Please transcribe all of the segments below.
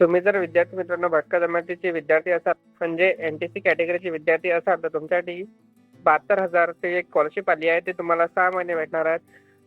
तुम्ही जर विद्यार्थी मित्रांनो भटका जमातीचे विद्यार्थी असाल म्हणजे एनटीसी कॅटेगरीचे विद्यार्थी असाल तर तुमच्यासाठी बहात्तर हजारची एक स्कॉलरशिप आली आहे. ते तुम्हाला सहा महिने भेटणार आहेत.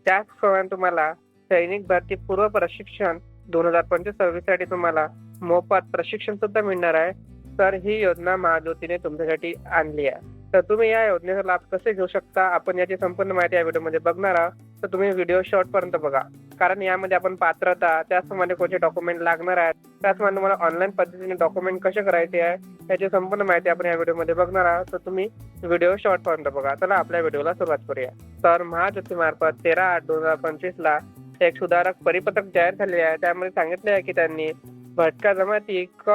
त्याचप्रमाणे तुम्हाला सैनिक भरती पूर्व प्रशिक्षण दोन हजार पंचवीस सव्वीससाठी तुम्हाला मोफत प्रशिक्षण सुद्धा मिळणार आहे. तर ही योजना महाज्योतीने तुमच्यासाठी आणली आहे. तर तुम्ही या योजनेचा लाभ कसे घेऊ शकता? आपण याची संपूर्ण माहिती या व्हिडिओमध्ये बघणार आहोत. तर तुम्ही व्हिडिओ शॉर्ट पर्यंत बघा. कारण यामध्ये आपण पात्रता त्याचप्रमाणे कोणते डॉक्युमेंट लागणार आहेत त्याचप्रमाणे तुम्हाला ऑनलाईन पद्धतीने डॉक्युमेंट कसे करायचे आहे याची संपूर्ण माहिती आपण या व्हिडिओमध्ये बघणार आहोत. तर तुम्ही व्हिडिओ शॉर्टपर्यंत बघा. चला आपल्या व्हिडिओला सुरुवात करूया. तर महाजोतीमार्फत तेरा आठ दोन हजार पंचवीस ला एक सुधारक परिपत्रक जाहीर झाले आहे. त्यामध्ये सांगितले आहे की त्यांनी भटका जमाती क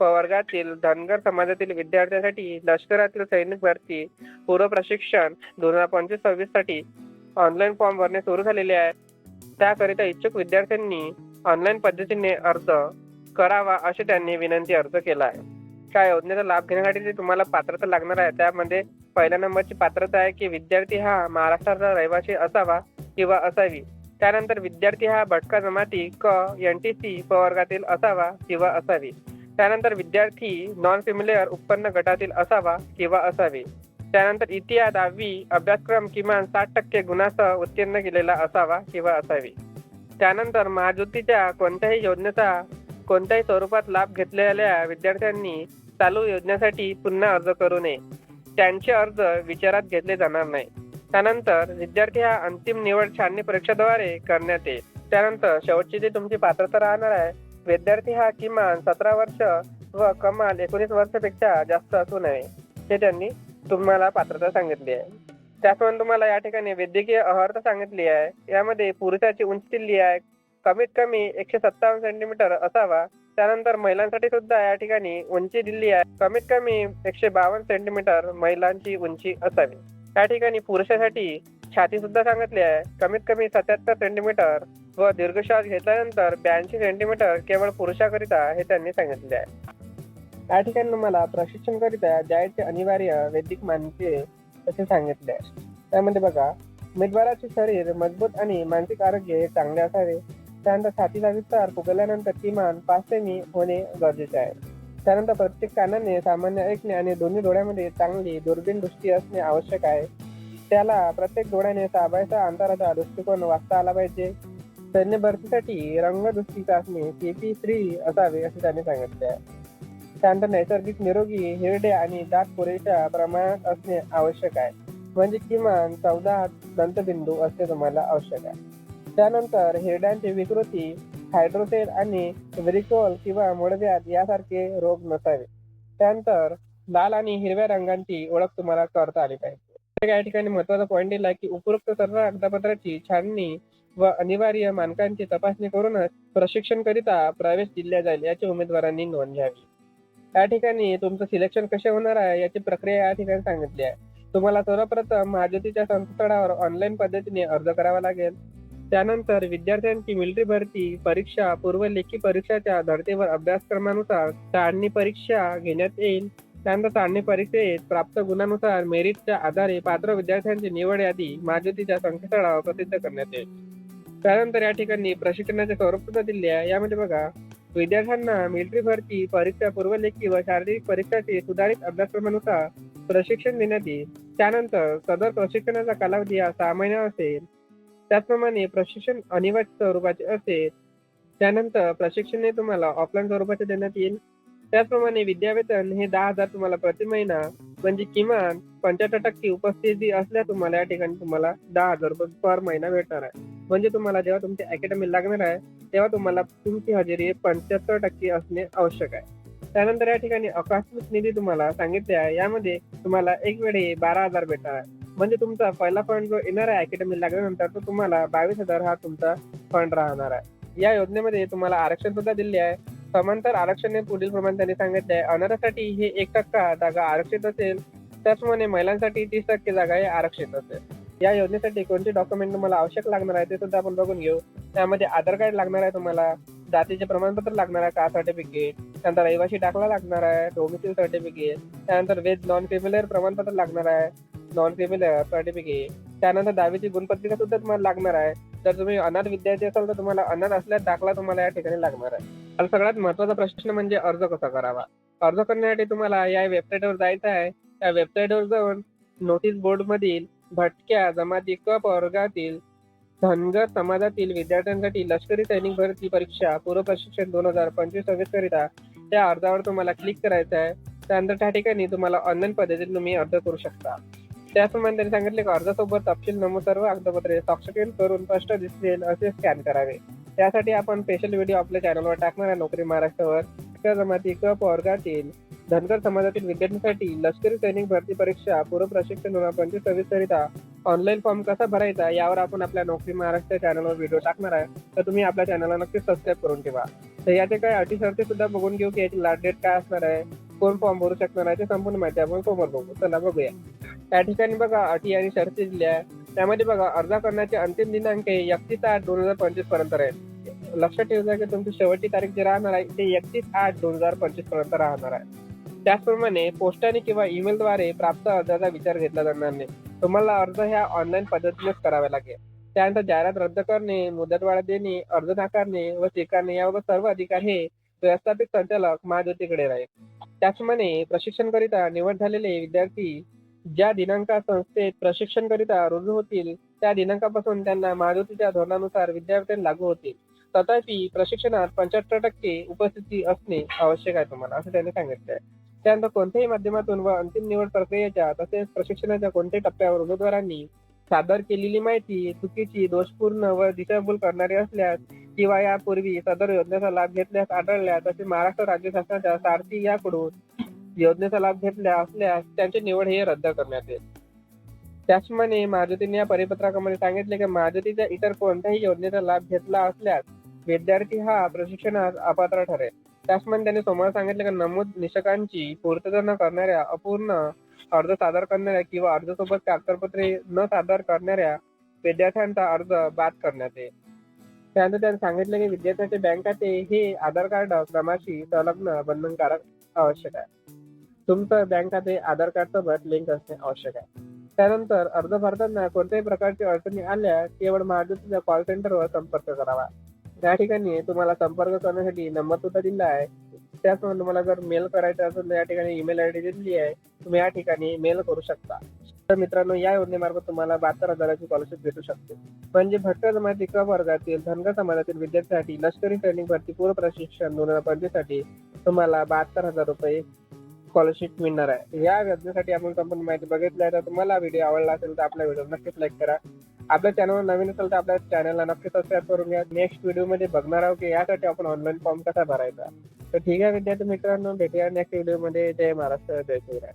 वर्गातील धनगर समाजातील विद्यार्थ्यांसाठी लष्करातील सैनिक भरती पूर्व प्रशिक्षण दोन हजार पंचवीस सव्वीससाठी ऑनलाईन फॉर्म भरणे सुरू झालेले आहे. त्याकरिता इच्छुक विद्यार्थ्यांनी ऑनलाईन पद्धतीने अर्ज करावा असे त्यांनी विनंती अर्ज केला आहे. त्या योजनेचा लाभ घेण्यासाठी जे तुम्हाला पात्रता लागणार आहे त्यामध्ये पहिल्या नंबरची पात्रता आहे की विद्यार्थी हा महाराष्ट्राचा रहिवासी असावा किंवा असावी. त्यानंतर विद्यार्थी हा भटका जमाती क एन टी सी प्रवर्गातील असावा किंवा असावी. त्यानंतर विद्यार्थी नॉन सिम्युलेअर उत्पन्न गटातील असावा किंवा असावी. त्यानंतर इतिहास दहावी अभ्यासक्रम किमान साठ टक्के गुणासह उत्तीर्ण केलेला असावा किंवा असावी. त्यानंतर महाज्योतीच्या कोणत्याही योजनेचा कोणत्याही स्वरूपात लाभ घेतलेल्या विद्यार्थ्यांनी चालू योजनेसाठी पुन्हा अर्ज करू नये. त्यांचे अर्ज विचारात घेतले जाणार नाही. त्यानंतर विद्यार्थी हा अंतिम निवड छाननी परीक्षेद्वारे करण्यात येईल. त्यानंतर शेवटची जी तुमची पात्रता राहणार आहे विद्यार्थी हा किमान सतरा वर्ष व कमाल एकोणीस वर्षापेक्षा जास्त असू नये हे त्यांनी तुम्हाला पात्रता सांगितली आहे. त्याचप्रमाणे तुम्हाला या ठिकाणी वैद्यकीय अर्हता सांगितली आहे. यामध्ये पुरुषाची उंची दिली आहे. कमीत कमी एकशे सत्तावन्न सेंटीमीटर असावा. त्यानंतर महिलांसाठी सुद्धा या ठिकाणी उंची दिली आहे. कमीत कमी एकशे बावन्न सेंटीमीटर महिलांची उंची असावी. या ठिकाणी पुरुषासाठी छाती सुद्धा सांगितली आहे. कमीत कमी सत्याहत्तर सेंटीमीटर व दीर्घ श्वास घेतल्यानंतर ब्याऐंशी सेंटीमीटर केवळ पुरुषाकरिता हे त्यांनी सांगितले आहे. या ठिकाणी मला प्रशिक्षण करिता अनिवार्य वैदिक मानके असे सांगितले. आहे त्यामध्ये बघा उमेदवाराचे शरीर मजबूत आणि मानसिक आरोग्य हे चांगले असावे. त्यानंतर छातीचा विस्तार फुगल्यानंतर किमान पाच सेमी होणे गरजेचे आहे. त्यानंतर प्रत्येक कानाने सामान्य ऐकणे आणि दोन्ही डोळ्यामध्ये चांगली दुर्बीण दृष्टी असणे आवश्यक आहे. त्याला प्रत्येक डोळ्याने साबायचा अंतराचा दृष्टिकोन वाचता आला पाहिजे. सैन्य भरतीसाठी रंगदृष्टी चाचणी सीपी थ्री असावे असे त्यांनी सांगितले आहे. त्यानंतर नैसर्गिक निरोगी हिरडे आणि दात पुरेशा प्रमाणात असणे आवश्यक आहे. म्हणजे किमान चौदा दंतबिंदू असणे तुम्हाला आवश्यक आहे. त्यानंतर हिरड्यांची विकृती हायड्रोसेल आणि व्रिकोल किंवा मुळव्याध यासारखे रोग नसावे. त्यानंतर लाल आणि हिरव्या रंगांची ओळख तुम्हाला करता आली पाहिजे. काही या ठिकाणी महत्त्वाचा पॉईंट दिला की उपरोक्त सर्व कागदपत्राची छाननी व अनिवार्य मानकांची तपासणी करूनच प्रशिक्षण करिता प्रवेश दिला जाईल याची उमेदवारांनी नोंद घ्यावी. या ठिकाणी तुमचं सिलेक्शन कसे होणार आहे याची प्रक्रिया या ठिकाणी सांगितली आहे. तुम्हाला सर्वप्रथम महाज्योतीच्या संस्थळावर ऑनलाईन पद्धतीने अर्ज करावा लागेल. त्यानंतर विद्यार्थ्यांची मिलिटरी भरती परीक्षा पूर्व लेखी परीक्षाच्या धर्तीवर अभ्यासक्रमानुसार चाळणी परीक्षा घेण्यात येईल. त्यानंतर चाळणी परीक्षेत प्राप्त गुणानुसार मेरिटच्या आधारे पात्र विद्यार्थ्यांची निवड यादी महाज्योतीच्या संकेतस्थळावर प्रसिद्ध करण्यात येईल. त्यानंतर या ठिकाणी प्रशिक्षणाचे स्वरूप सुद्धा दिले आहे. यामध्ये बघा विद्यार्थ्यांना मिलिटरी भरती परीक्षा पूर्वलेखी व शारीरिक परीक्षाचे सुधारित अभ्यासक्रमानुसार प्रशिक्षण देण्यात येईल. त्यानंतर सदर प्रशिक्षणाचा कालावधी हा सहा महिना असेल. त्याचप्रमाणे प्रशिक्षण अनिवार्य स्वरूपाचे असेल. त्यानंतर प्रशिक्षण हे तुम्हाला ऑफलाईन स्वरूपाचे देण्यात येईल. त्याचप्रमाणे विद्यावेतन हे दहा हजार तुम्हाला प्रति महिना म्हणजे किमान पंच्याहत्तर टक्के उपस्थिती असल्यास तुम्हाला या ठिकाणी तुम्हाला दहा हजार रुपये पर महिना भेटणार आहे. म्हणजे तुम्हाला जेव्हा तुमची अकॅडमी लागणार आहे तेव्हा तुम्हाला तुमची हजेरी पंच्याहत्तर टक्के असणे आवश्यक आहे. त्यानंतर या ठिकाणी आकस्मिक निधी तुम्हाला सांगितले आहे यामध्ये तुम्हाला एक वेळी बारा हजार भेटणार आहे. म्हणजे तुमचा पहिला फंड जो येणार आहे अकॅडमी लागल्यानंतर तो तुम्हाला बावीस हजार हा तुमचा फंड राहणार आहे. या योजनेमध्ये तुम्हाला आरक्षण सुद्धा दिले आहे. समांतर आरक्षण हे पुढील प्रमाणे त्यांनी सांगितले. आहे अनाथासाठी हे एक टक्का जागा आरक्षित असेल त्याचप्रमाणे महिलांसाठी तीस टक्के जागा हे आरक्षित असेल. या योजनेसाठी कोणते डॉक्युमेंट तुम्हाला आवश्यक लागणार आहे ते सुद्धा आपण बघून घेऊ. त्यामध्ये आधार कार्ड लागणार आहे तुम्हाला जातीचे प्रमाणपत्र लागणार आहे कास्ट सर्टिफिकेट त्यानंतर रहिवासी दाखला लागणार आहे डोमिसिल सर्टिफिकेट त्यानंतर वेज नॉन क्रिमिनल प्रमाणपत्र लागणार आहे नॉन क्रिमिनल सर्टिफिकेट त्यानंतर दहावीची गुणपत्रिका सुद्धा तुम्हाला लागणार आहे. जर तुम्ही अनाथ विद्यार्थी असाल तर तुम्हाला अनाथ असल्यास दाखला तुम्हाला या ठिकाणी लागणार आहे. आणि सगळ्यात महत्त्वाचा प्रश्न म्हणजे अर्ज कसा करावा? अर्ज करण्यासाठी तुम्हाला या वेबसाईटवर जायचं आहे. त्या वेबसाईटवर जाऊन नोटीस बोर्ड मधील भटक्या जमाती क वर्गातील धनगर समाजातील विद्यार्थ्यांसाठी लष्करी सैनिक भरती परीक्षा पूर्व प्रशिक्षण दोन हजार पंचवीस सव्वीस करिता त्या अर्जावर तुम्हाला क्लिक करायचं आहे. त्यानंतर त्या ठिकाणी तुम्हाला ऑनलाईन पद्धतीने तुम्ही अर्ज करू शकता. त्याप्रमाणे त्यांनी सांगितले की अर्जासोबत तपशील नमूद सर्व कागदपत्रे साक्षरकीकरण करून स्पष्ट दिसतील असे स्कॅन करावे. त्यासाठी आपण स्पेशल व्हिडिओ आपल्या चॅनलवर टाकणार आहे नोकरी महाराष्ट्रावर. जमाती किंवा वर्गातील धनगर समाजातील विद्यार्थ्यांसाठी लष्करी सैनिक भरती परीक्षा पूर्व प्रशिक्षण पंचवीस सव्वीस करिता ऑनलाईन फॉर्म कसा भरायचा यावर आपण आपल्या नोकरी महाराष्ट्र चॅनलवर व्हिडिओ टाकणार आहे. तर तुम्ही आपल्या चॅनलला नक्कीच सबस्क्राईब करून ठेवा. तर याचे काही अटी शर्ती सुद्धा बघून घेऊ की याची लास्ट डेट काय असणार आहे कोण फॉर्म भरू शकणार आहे ते संपूर्ण माहिती आपण समोर बघू. चला बघूया. त्या ठिकाणी बघा अटी आणि शर्ती दिल्या त्यामध्ये बघा अर्ज करण्याचे अंतिम दिनांक हे एकतीस आठ दोन हजार पंचवीसपर्यंत राहील. लक्षात ठेवा की तुमची शेवटची तारीख जी राहणार आहे ते एकतीस आठ दोन हजार पंचवीसपर्यंत राहणार आहे. त्याचप्रमाणे पोस्टाने किंवा ईमेलद्वारे प्राप्त अर्जाचा विचार घेतला जाणार नाही. तुम्हाला अर्ज ह्या ऑनलाईन पद्धतीनेच करावा लागेल. त्यानंतर जाहिरात रद्द करणे मुदतवाढ देणे अर्ज नाकारणे व स्वीकारणे याबाबत सर्व अधिकार हे व्यवस्थापित संचालक महाज्योतीकडे राहील. त्याचप्रमाणे प्रशिक्षणकरिता निवड झालेले विद्यार्थी ज्या दिनांका संस्थेत प्रशिक्षणकरिता रुजू होतील त्या दिनांकापासून त्यांना मारुतीच्या धोरणानुसार विद्यार्थ्यांना लागू होतील. तथापि प्रशिक्षणात पंच्याहत्तर टक्के उपस्थिती असणे आवश्यक आहे तुम्हाला असं त्यांनी सांगितलं आहे त्यानंतर कोणत्याही माध्यमातून व अंतिम निवड प्रक्रियेच्या तसेच प्रशिक्षणाच्या कोणत्याही टप्प्यावर उमेदवारांनी सादर केलेली माहिती चुकीची दोषपूर्ण व दिशाभूल करणारी असल्यास किंवा यापूर्वी सदर योजनेचा लाभ घेतल्यास आढळल्यास तसे महाराष्ट्र राज्य शासनाच्या सारथी याकडून योजनेचा लाभ घेतल्या असल्यास त्यांची निवड हे रद्द करण्यात येईल. त्याचप्रमाणे मारुतीने या परिपत्रकामध्ये सांगितले की मारुतीच्या इतर कोणत्याही योजनेचा लाभ घेतला असल्यास विद्यार्थी हा प्रशिक्षणास अपात्र ठरेल. त्याचप्रमाणे त्यांनी समोर सांगितले की नमूद निषकांची पूर्तता न करणाऱ्या अपूर्ण अर्ज सादर करणाऱ्या किंवा अर्जासोबत कागदपत्रे न सादर करणाऱ्या विद्यार्थ्यांचा अर्ज बाद करण्यात येईल. त्यानंतर त्यांनी सांगितले की विद्यार्थ्यांचे बँक खाते हे आधार कार्ड क्रमाशी संलग्न बंधनकारक आवश्यक आहे. तुमचं बँक खाते आधार कार्ड लिंक असणे आवश्यक आहे. त्यानंतर अर्ज भरताना कोणत्याही प्रकारची अडचणी आल्या केवळ महाज्योतीच्या कॉल सेंटरवर संपर्क करावा. त्या ठिकाणी तुम्हाला संपर्क करण्यासाठी नंबर सुद्धा दिला आहे त्याचप्रमाणे तुम्हाला जर मेल करायचा असेल तर या ठिकाणी ईमेल आय डी दिलेली आहे. तुम्ही या ठिकाणी मेल करू शकता. तर मित्रांनो या योजनेमार्फत तुम्हाला बहात्तर हजाराची स्कॉलरशिप भेटू शकते. म्हणजे भटक्या जमाती क वर्गातील धनगर समाजातील विद्यार्थ्यांसाठी लष्करी ट्रेनिंग भरती पूर्व प्रशिक्षण दोन हजार पंचवीससाठी तुम्हाला बहात्तर हजार रुपये स्कॉलरशिप मिळणार आहे. या योजनेसाठी आपण संपूर्ण माहिती बघितली आहे. तर तुम्हाला व्हिडिओ आवडला असेल तर आपल्या व्हिडिओ नक्कीच लाईक करा. आपल्या चॅनलवर नवीन असेल तर आपल्या चॅनलला नक्की सबस्क्राईब करून घ्या. नेक्स्ट व्हिडिओमध्ये बघणार आहोत की यासाठी आपण ऑनलाईन फॉर्म कसा भरायचा. तर ठीक आहे विद्यार्थी मित्रांनो भेटूया नेक्स्ट व्हिडिओमध्ये. जय महाराष्ट्र जय शिवराय.